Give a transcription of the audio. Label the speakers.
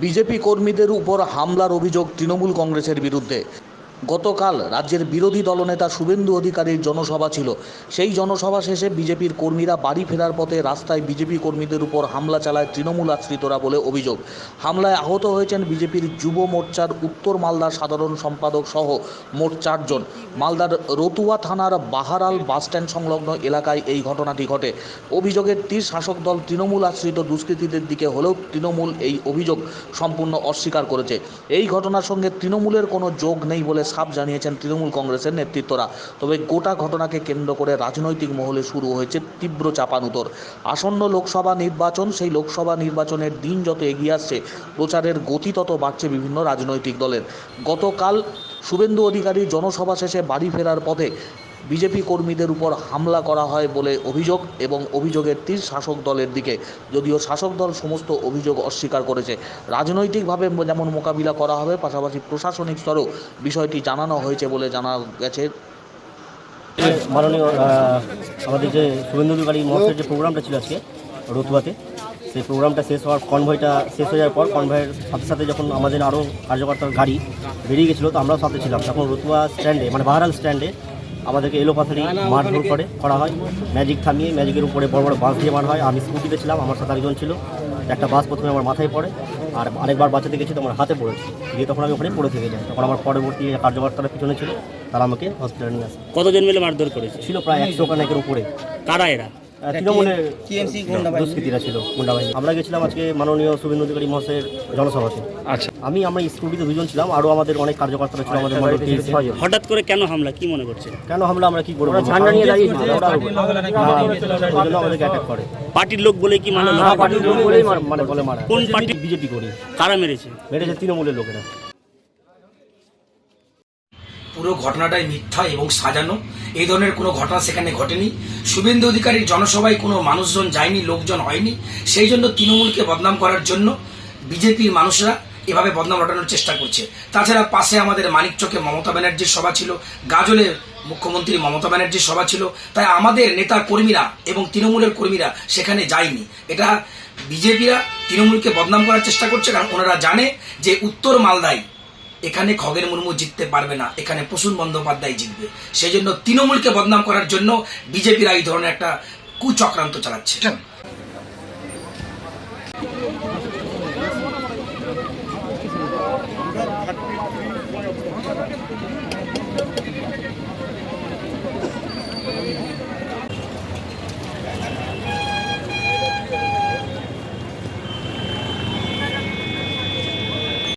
Speaker 1: BJP কর্মীদের উপর হামলার অভিযোগ তৃণমূল কংগ্রেসের বিরুদ্ধে। গতকাল রাজ্যের বিরোধী দলনেতা শুভেন্দু অধিকারীর জনসভা ছিল। সেই জনসভা শেষে বিজেপির কর্মীরা বাড়ি ফেরার পথে রাস্তায় বিজেপি কর্মীদের উপর হামলা চালায় তৃণমূল আশ্রিতরা বলে অভিযোগ। হামলায় আহত হয়েছেন বিজেপির যুব মোর্চার উত্তর মালদার সাধারণ সম্পাদক সহ মোট চারজন। মালদার রতুয়া থানার বাহারাল বাসস্ট্যান্ড সংলগ্ন এলাকায় এই ঘটনাটি ঘটে। অভিযোগের তীর শাসক দল তৃণমূল আশ্রিত দুষ্কৃতীদের দিকে হলেও তৃণমূল এই অভিযোগ সম্পূর্ণ অস্বীকার করেছে। এই ঘটনার সঙ্গে তৃণমূলের কোনো যোগ নেই বলে সাফ জানিয়েছেন তৃণমূল কংগ্রেসের নেতৃত্বরা। তবে গোটা ঘটনাকে কেন্দ্র করে রাজনৈতিক মহলে শুরু হয়েছে তীব্র চাপানুতর। আসন্ন লোকসভা নির্বাচন, সেই লোকসভা নির্বাচনের দিন যত এগিয়ে আসছে, প্রচারের গতি তত বাড়ছে বিভিন্ন রাজনৈতিক দলের। গতকাল শুভেন্দু অধিকারী জনসভা শেষে বাড়ি ফেরার পথে বিজেপি কর্মীদের উপর হামলা করা হয় বলে অভিযোগ এবং অভিযোগের তীর শাসক দলের দিকে, যদিও শাসক দল সমস্ত অভিযোগ অস্বীকার করেছে। রাজনৈতিকভাবে যেমন মোকাবিলা করা হবে, পাশাপাশি প্রশাসনিক স্তরেও বিষয়টি জানানো হয়েছে বলে জানা গেছে।
Speaker 2: মাননীয় আমাদের যে শুভেন্দু অধিকারী মহোৎসবের যে প্রোগ্রামটা ছিল আজকে, রতুয়াতে, সেই প্রোগ্রামটা শেষ হওয়ার কনভয়টা শেষ হয়ে যাওয়ার পর কনভয়ের সাথে সাথে যখন আমাদের আরও কার্যকর্তার গাড়ি বেরিয়ে গেছিল, তো আমরাও সাথে ছিলাম। তখন রতুয়া স্ট্যান্ডে মানে বাহারাল স্ট্যান্ডে আমাদেরকে এলোপাথারি মারধর করে করা হয়। ম্যাজিক থামিয়ে ম্যাজিকের উপরে বড় বড় বাস দিয়ে মার হয়। আমি স্কুটিতে ছিলাম আমার সাথে আরেকজন ছিল। একটা বাস প্রথমে আমার মাথায় পড়ে আর আরেকবার বাঁচাতে গেছি তো আমার হাতে পড়েছে। গিয়ে তখন আমি ওখানে পড়ে থেকে যাই। তখন আমার পরবর্তী যে কার্যকর্তারা পিছনে ছিল তারা আমাকে হসপিটালে নিয়ে আসে।
Speaker 3: কতজন মিলে মারধর করেছে?
Speaker 2: ছিল প্রায় একশো কানেকের উপরে।
Speaker 3: কারা এরা?
Speaker 2: দুষ্কৃতীরা ছিল গুন্ডা বাহিনী। আমরা গেছিলাম আজকে মাননীয় শুভেন্দু অধিকারী মহাশয়ের জনসভাতে।
Speaker 3: আচ্ছা।
Speaker 2: আমি আমরা স্কুটিতে দুজন ছিলাম আরও আমাদের অনেক কার্যকর্তারা ছিল আমাদের মন্ডল থেকে ছয়জন।
Speaker 3: হঠাৎ করে কেন হামলা কি মনে করছেন?
Speaker 2: কেন হামলা আমরা কি করব? ঝান্ডা নিয়ে জন্য আমাদেরকে অ্যাটাক করে।
Speaker 3: পার্টির লোক বলে কি মানে
Speaker 2: না পার্টির লোক বলেই মানে বলে মারা।
Speaker 3: কোন পার্টি?
Speaker 2: বিজেপি করি।
Speaker 3: কারা মেরেছে?
Speaker 2: মেরেছে তৃণমূলের লোকেরা।
Speaker 4: পুরো ঘটনাটাই মিথ্যা এবং সাজানো। এই ধরনের কোনো ঘটনা সেখানে ঘটেনি। শুভেন্দু অধিকারীর জনসভায় কোনো মানুষজন যায়নি, লোকজন হয়নি। সেই জন্য তৃণমূলকে বদনাম করার জন্য বিজেপির মানুষরা এভাবে বদনাম রটানোর চেষ্টা করছে। তাছাড়া পাশে আমাদের মানিকচকে মমতা ব্যানার্জির সভা ছিল গাজলে মুখ্যমন্ত্রী মমতা ব্যানার্জির সভা ছিল। তাই আমাদের নেতা কর্মীরা এবং তৃণমূলের কর্মীরা সেখানে যায়নি। এটা বিজেপিরা তৃণমূলকে বদনাম করার চেষ্টা করছে কারণ ওনারা জানে যে উত্তর মালদায় এখানে খগের মুর্মু জিততে পারবে না, এখানে প্রসূন বন্দ্যোপাধ্যায় জিতবে। সেই জন্য তৃণমূলকে বদনাম করার জন্য বিজেপিরা এই ধরনের একটা কুচক্রান্ত চালাচ্ছে।